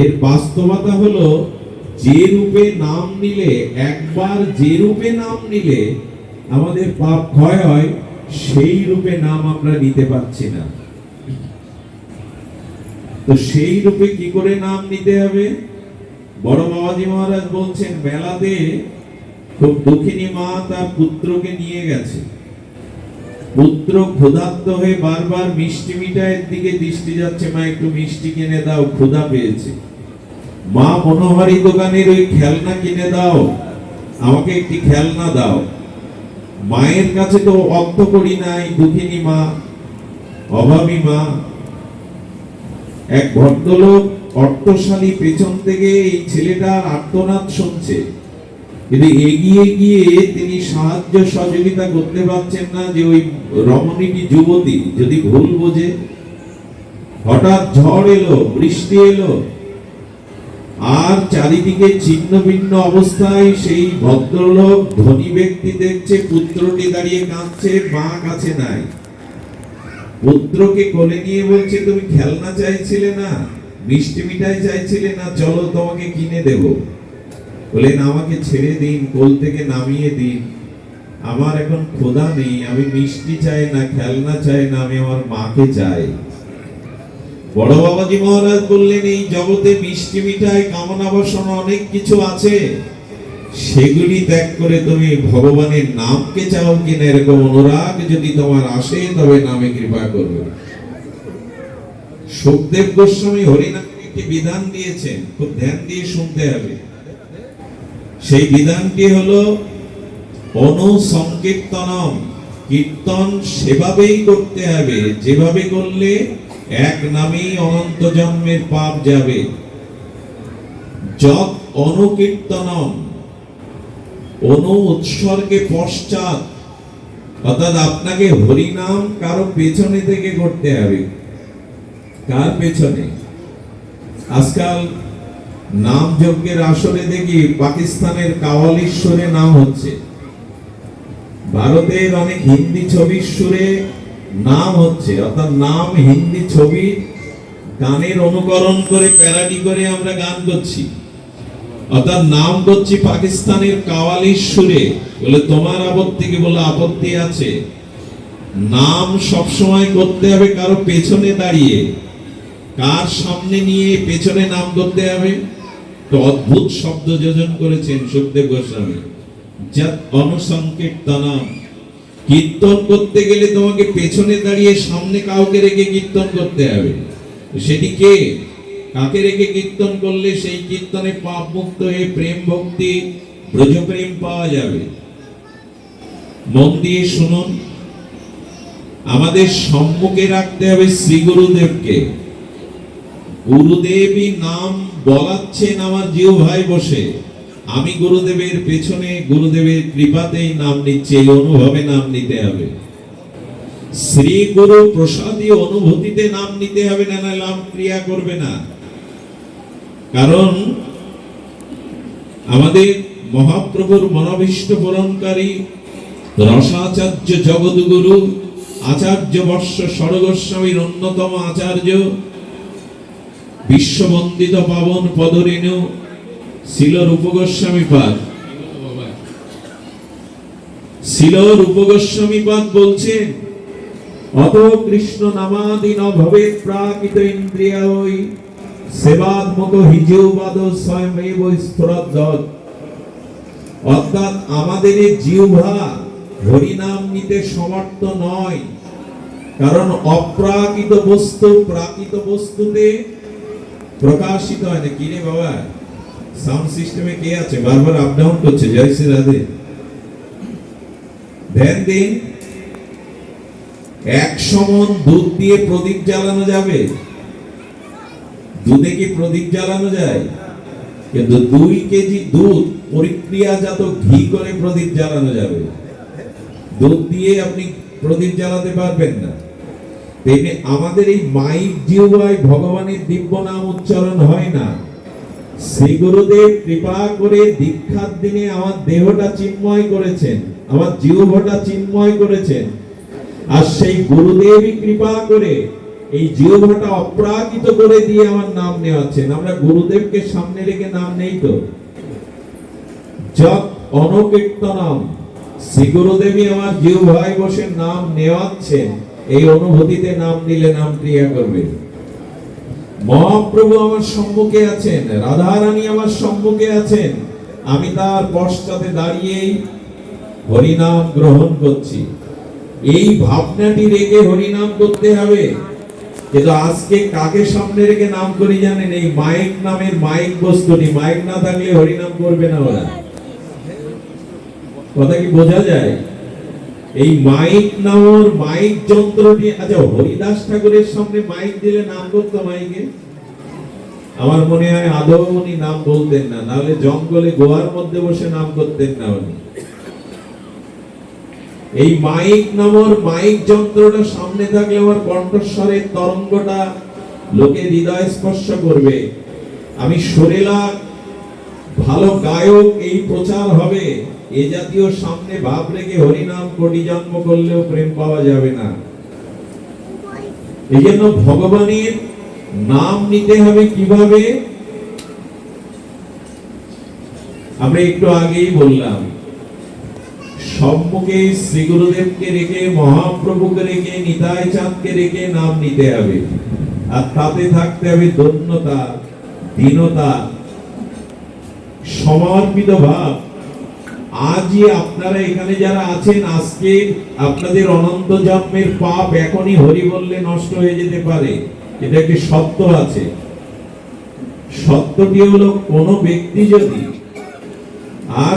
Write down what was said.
এর বাস্তবতা হলো, যে রূপে নাম নিলে, একবার যে রূপে নাম নিলে আমাদের পাপ ক্ষয় হয়, সেই রূপে নাম আমরা নিতে পারছি না। তো সেই রূপে কি করে নাম নিতে হবে? বড় বাবাজি মহারাজ বলছেন মেলাতে খুব দুঃখিনী মা তার পুত্রকে নিয়ে গেছে। পুত্র ক্ষুধার্ত হয়ে বারবার মিষ্টি মিঠাইয়ের দিকে দৃষ্টি যাচ্ছে। মা, একটু মিষ্টি কিনে দাও, ক্ষুধা পেয়েছে। মা, মনোহারি দোকানের ওই খেলনা কিনে দাও। আমাকে একটি খেলনা দাও। মায়ের কাছে তো অর্থ করি নাই, দুঃখিনী মা, অভাবী মা। এক ভদ্রলোক অর্থশালী পেছন থেকে এই ছেলেটার আর্তনাদ শুনছে। কিন্তু এগিয়ে গিয়ে তিনি সাহায্য সহযোগিতা করতে পারছেন না, যে ওই রমণীটি যুবতী, যদি ভুল বোঝে, হঠাৎ ঝড় এলো, বৃষ্টি এলো, আর চারিদিকে ছিন্ন ভিন্ন অবস্থায় সেই ভদ্রলোক ধনী ব্যক্তি দেখছে, পুত্রটি দাঁড়িয়ে কাঁদছে, মা কাছে নাই। পুত্রকে কোলে নিয়ে বলছে, তুমি খেলনা চাইছিলে না, মিষ্টি মিঠাই চাইছিলে না, চলো তোমাকে কিনে দেব। বলেন আমাকে ছেড়ে দিন, কোল থেকে নামিয়ে দিন। আমার এখন ক্ষুধা নেই, আমি মিষ্টি চাই না, খেলনা চাই না, আমি আমার মাকে চাই। বড় বাবাজি মহারাজ বললেন, এই জগতে মিষ্টি মিঠাই, কামনা বাসনা অনেক কিছু আছে। সেগুলি ত্যাগ করে তুমি ভগবানের নামকে চাও কিনা, এরকম অনুরাগ যদি তোমার আসে, তবে নামে কৃপা করবে। সুখদেব গোস্বামী হরিনামের একটি বিধান দিয়েছেন, খুব ধ্যান দিয়ে শুনতে হবে। সেই বিধানটি হলো, অনুসংকীর্তনম, কীর্তন সেভাবেই করতে হবে, যেভাবে করলে এক নামেই অনন্ত জন্মের পাপ যাবে। যত অনুকীর্তনম, অনু উৎসর্গে পশ্চাৎ, অর্থাৎ আপনাকে হরিনাম কারও পেছনে থেকে করতে হবে। কার পেছনে? আজকাল নাম যজ্ঞের আসরে দেখি পাকিস্তানের কাওয়ালিশ্বরে নাম হচ্ছে। ভারতের অনেক হিন্দি ছবির সুরে নাম হচ্ছে, অর্থাৎ নাম হিন্দি ছবি গানের অনুকরণ করে, প্যারাডি করে আমরা গান করছি। অর্থাৎ নাম করছি পাকিস্তানের কাওয়ালির সুরে বলে, তোমার আপত্তি কি? বলে, আপত্তি আছে। নাম সব সময় করতে হবে কারও পেছনে দাঁড়িয়ে। কার সামনে নিয়ে পেছনে নাম ধরতে হবে? তো অদ্ভুত শব্দ যোজন করেছেন সুখদেব গোস্বামী। যা অনুসংকীর্তনম কীর্তন করতে গেলে তোমাকে পেছনে দাঁড়িয়ে সামনে কাউকে রেখে কীর্তন করতে হবে। সেটি কে? কাকে রেখে কীর্তন করলে সেই কীর্তনে পাপ মুক্ত হয়ে প্রেম ভক্তি, ব্রজপ্রেম পাওয়া যাবে? মন দিয়ে শুনুন। আমাদের সম্মুখে রাখতে হবে শ্রী গুরুদেবকে। গুরুদেবই নাম বলাচ্ছেন আমার জিও ভাই বসে। আমি গুরুদেবের পেছনে গুরুদেবের কৃপাতেই নাম নিচ্ছি, এই অনুভবে নাম নিতে হবে। শ্রী গুরু প্রসাদী অনুভূতিতে নাম নিতে হবে, না নাহলে নাম ক্রিয়া করবে না। কারণ আমাদের মহাপ্রভুর মনোভীষ্ট পূরণকারী রসাচার্য জগৎগুরু আচার্য বর্ষ সরগোস্বামীর অন্যতম আচার্য বিশ্ববন্দিত পাবন পদরেণু শিল রূপগোস্বামী পাদ। শিল রূপগোস্বামী পাদ বলছেন অত কৃষ্ণ নামাদিন ভবেত প্রাকৃত ইন্দ্রিয়ায় সেবাত্মক হিজৌবাদ স্বয়মেব স্ফুরদ্দত অর্থাৎ আমাদের জিহ্বা হরিনাম নিতে সমর্থ নয়। কারণ অপ্রাকৃত বস্তু প্রাকৃত বস্তুতে প্রকাশিত হয় না বাবা? সাউন্ড সিস্টেমে কে আছে? বারবার আপ ডাউন করছে, জয় শ্রী রাধে। ধ্যান দিন এক সমন দুধ দিয়ে প্রদীপ জ্বালানো যাবে। দুধে কি প্রদীপ জ্বালানো যায়? কিন্তু দুই কেজি দুধ, পরিক্রিয়াজাত ঘি করে প্রদীপ জ্বালানো যাবে। দুধ দিয়ে আপনি প্রদীপ জ্বালাতে পারবেন না। তেমনি আমাদের এই মাইক জিহ্বায় ভগবানের দিব্য নাম উচ্চারণ হয় না। শ্রী গুরুদেব কৃপা করে দীক্ষার দিনে আমার দেহটা চিন্ময় করেছেন, আমার জিহ্বটা চিন্ময় করেছেন। আর সেই গুরুদেবই কৃপা করে এই জিহ্বাটা অপ্রাকৃত করে দিয়ে আমার নাম নেওয়াচ্ছেন। আমরা গুরুদেবকে সামনে রেখে নাম নেই তো? যত অনকীর্তনম, শ্রী গুরুদেবী আমার জিহ্বায় বসে নাম নেওয়াচ্ছেন। এই অনুভূতিতে নাম নিলে নাম ক্রিয়া করবে। মহাপ্রভু আমার সম্মুখে আছেন, রাধারানী আমার সম্মুখে আছেন, আমি তার পশ্চাতে দাঁড়িয়েই হরিনাম গ্রহণ করছি। এই ভাবনাটি রেখে হরিনাম করতে হবে। কিন্তু আজকে কাকে সামনে রেখে নাম করি জানেন? এই মাইক নামের মাইক বস্তুটি মাইক না থাকলে হরিনাম করবে না ওরা। কথা কি বোঝা যায়? এই মাইক নামর মাইক যন্ত্রটি আচ্ছা হরিদাস ঠাকুরের সামনে মাইক দিলে নাম করতো মাইকে? আমার মনে হয় আদৌ উনি নাম বলতেন না, নাহলে জঙ্গলে গোয়ার মধ্যে বসে নাম করতেন না উনি। এই মাইক নামর মাইক যন্ত্রটা সামনে থাকলে আমার কণ্ঠস্বরের তরঙ্গটা লোকে হৃদয় স্পর্শ করবে। আমি সরেলা ভালো গায়ক, এই প্রচার হবে। এ জাতীয় সামনে ভাব রেখে হরিনাম কোটি জন্ম করলেও প্রেম পাওয়া যাবে না। এই জন্য ভগবানের নাম নিতে হবে কীভাবে? আমরা একটু আগেই বললাম, সম্মুখে শ্রী গুরুদেবকে রেখে, মহাপ্রভুকে রেখে, নিতাই চাঁদকে রেখে নাম নিতে হবে। আর তাতে থাকতে হবে দন্যতা, দীনতা, সমর্পিত ভাব। আজই আপনারা এখানে যারা আছেন, আজকে আপনাদের অনন্ত জন্মের পাপ এখনই হরি বললে নষ্ট হয়ে যেতে পারে। এটা একটি সত্য আছে? সত্যটি হলো কোন ব্যক্তি যদি আর